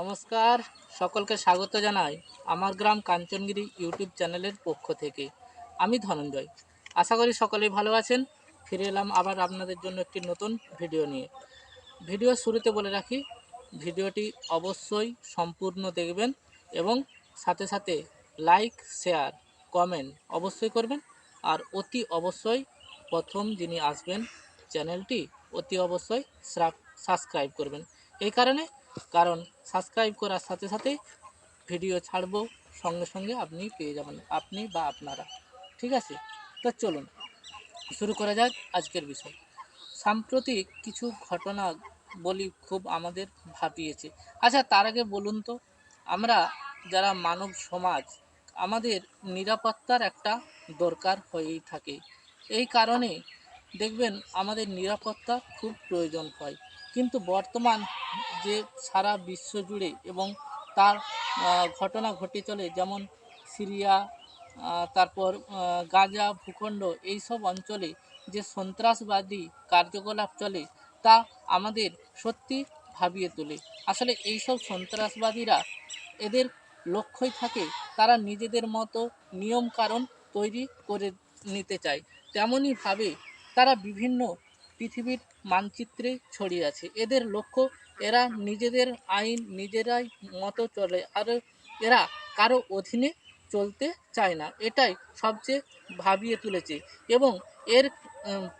নমস্কার, সকলকে স্বাগত জানাই আমার গ্রাম কাঞ্চনগিরি ইউটিউব চ্যানেলের পক্ষ থেকে। আমি ধনঞ্জয়। আশা করি সকলেই ভালো আছেন। ফিরে এলাম আবার আপনাদের জন্য একটি নতুন ভিডিও নিয়ে। ভিডিও শুরুতে বলে রাখি, ভিডিওটি অবশ্যই সম্পূর্ণ দেখবেন এবং সাথে সাথে লাইক, শেয়ার, কমেন্ট অবশ্যই করবেন। আর অতি অবশ্যই প্রথম যিনি আসবেন চ্যানেলটি, অতি অবশ্যই সাবস্ক্রাইব করবেন। এই কারণে কারণ সাবস্ক্রাইব করার সাথে সাথে ভিডিও ছাড়বো, সঙ্গে সঙ্গে আপনি পেয়ে যাবেন, আপনি বা আপনারা। ঠিক আছে? তো চলুন, শুরু করা যাক আজকের বিষয়। সাম্প্রতিক কিছু ঘটনা বলি খুব আমাদের ভাবিয়েছে। আচ্ছা তার আগে বলুন তো, আমরা যারা মানব সমাজ, আমাদের নিরাপত্তার একটা দরকার হয়েই থাকে। এই কারণে দেখবেন আমাদের নিরাপত্তা খুব প্রয়োজন হয়। কিন্তু বর্তমান যে সারা বিশ্ব জুড়ে এবং তার ঘটনা ঘটে চলে, যেমন সিরিয়া তারপর গাজা, ভূখণ্ড, এইসব অঞ্চলে যে সন্ত্রাসবাদী কার্যকলাপ চলে, তা আমাদের সত্যি ভাবিয়ে তোলে। আসলে এইসব সন্ত্রাসবাদীরা এদের লক্ষ্যই থাকে, তারা নিজেদের মতো নিয়ম কারণ তৈরি করে নিতে চায়। তেমনইভাবে তারা বিভিন্ন পৃথিবীর মানচিত্রে ছড়িয়ে আছে। এদের লক্ষ্য, এরা নিজেদের আইন নিজেরাই মতো চলে, আর এরা কারও অধীনে চলতে চায় না। এটাই সবচেয়ে ভাবিয়ে তুলেছে এবং এর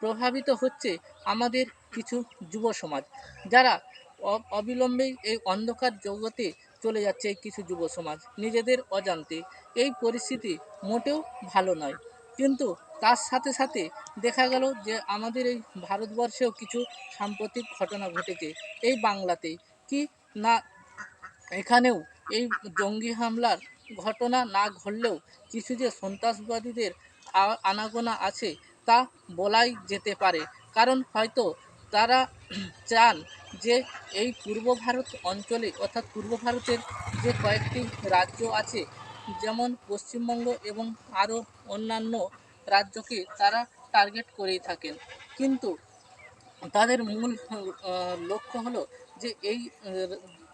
প্রভাবিত হচ্ছে আমাদের কিছু যুব সমাজ যারা অ- অবিলম্বেই এই অন্ধকার জগতে চলে যাচ্ছে কিছু যুব সমাজ নিজেদের অজান্তে। এই পরিস্থিতি মোটেও ভালো নয়। কিন্তু তার সাথে সাথে দেখা গেল যে আমাদের এই ভারতবর্ষেও কিছু সাম্প্রতিক ঘটনা ঘটেছে। এই বাংলাতেই। কি না, এখানেও এই জঙ্গি হামলার ঘটনা না ঘটলেও কিছু যে সন্ত্রাসবাদীদের আনাগোনা আছে তা বলাই যেতে পারে। কারণ হয়তো তারা চান যে এই পূর্ব ভারত অঞ্চলে অর্থাৎ পূর্ব ভারতের যে কয়েকটি রাজ্য আছে, যেমন পশ্চিমবঙ্গ এবং আরও অন্যান্য রাজ্যকে তারা টার্গেট করেই থাকেন। কিন্তু তাদের মূল লক্ষ্য হলো যে এই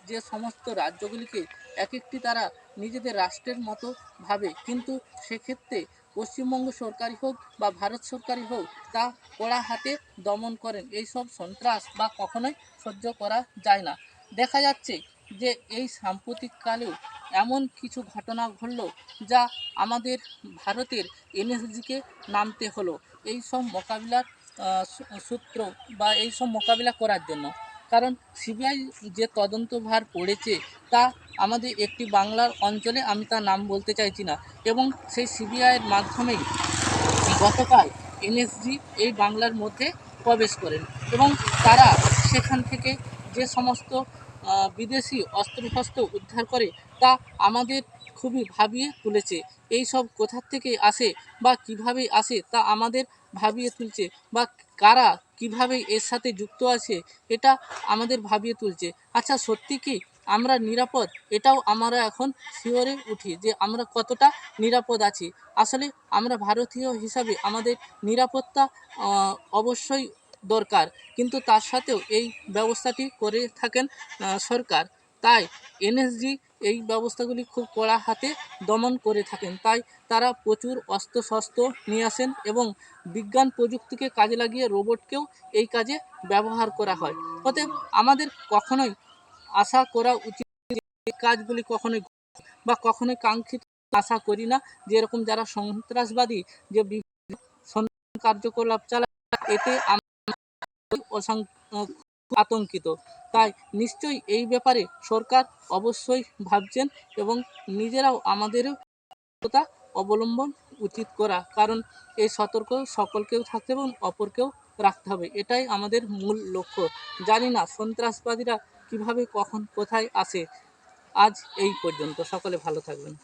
যে সমস্ত রাজ্যগুলিকে এক একটি তারা নিজেদের রাষ্ট্রের মতো ভাবে। কিন্তু সেক্ষেত্রে পশ্চিমবঙ্গ সরকারই হোক বা ভারত সরকারই হোক, তা কড়া হাতে দমন করেন। এইসব সন্ত্রাস বা কখনোই সহ্য করা যায় না। দেখা যাচ্ছে যে এই সাম্প্রতিককালেও এমন কিছু ঘটনা ঘটল যা আমাদের ভারতের এনএসজিকে নামতে হলো। এই সব মোকাবিলার সূত্র বা এই সব মোকাবিলা করার জন্য। কারণ সিবিআই যে তদন্তভার পড়েছে তা আমাদের একটি বাংলার অঞ্চলে আমি তার নাম বলতে চাইছি না। এবং সেই সিবিআইয়ের মাধ্যমেই গতকাল এনএসজি এই বাংলার মধ্যে প্রবেশ করেন। এবং তারা সেখান থেকে যে সমস্ত বিদেশি অস্ত্রশস্ত্র উদ্ধার করে তা আমাদের খুবই ভাবিয়ে তুলেছে। এই সব কোথার থেকে আসে বা কীভাবে আসে তা আমাদের ভাবিয়ে তুলছে বা কারা কীভাবে এর সাথে যুক্ত আছে এটা আমাদের ভাবিয়ে তুলছে। আচ্ছা সত্যি কি আমরা নিরাপদ? এটাও আমরা এখন শিওরে উঠি যে আমরা কতটা নিরাপদ আছি। আসলে আমরা ভারতীয় হিসাবে আমাদের নিরাপত্তা অবশ্যই দরকার। কিন্তু তার সাথেও এই ব্যবস্থাটি করে থাকেন সরকার। তাই এনএসজি এই ব্যবস্থাগুলি খুব কড়া হাতে দমন করে থাকেন। তাই তারা প্রচুর অস্ত্রশস্ত্র নিয়ে আসেন এবং বিজ্ঞান প্রযুক্তিকে কাজে লাগিয়ে রোবটকেও এই কাজে ব্যবহার করা হয়। অতএব আমাদের কখনোই আশা করা উচিত কাজগুলি কখনোই বা কখনোই কাঙ্ক্ষিত আশা করি না যে এরকম যারা সন্ত্রাসবাদী, যে বিভিন্ন কার্যকলাপ চালায়, এতে আতঙ্কিত। তাই নিশ্চয়ই এই ব্যাপারে সরকার অবশ্যই ভাবছেন এবং নিজেরাও আমাদেরও অবলম্বন উচিত করা। কারণ এই সতর্ক সকলকেও থাকতে এবং অপরকেও রাখতে হবে। এটাই আমাদের মূল লক্ষ্য। জানি না সন্ত্রাসবাদীরা কীভাবে, কখন, কোথায় আসে আজ এই পর্যন্ত। সকলে ভালো থাকবেন।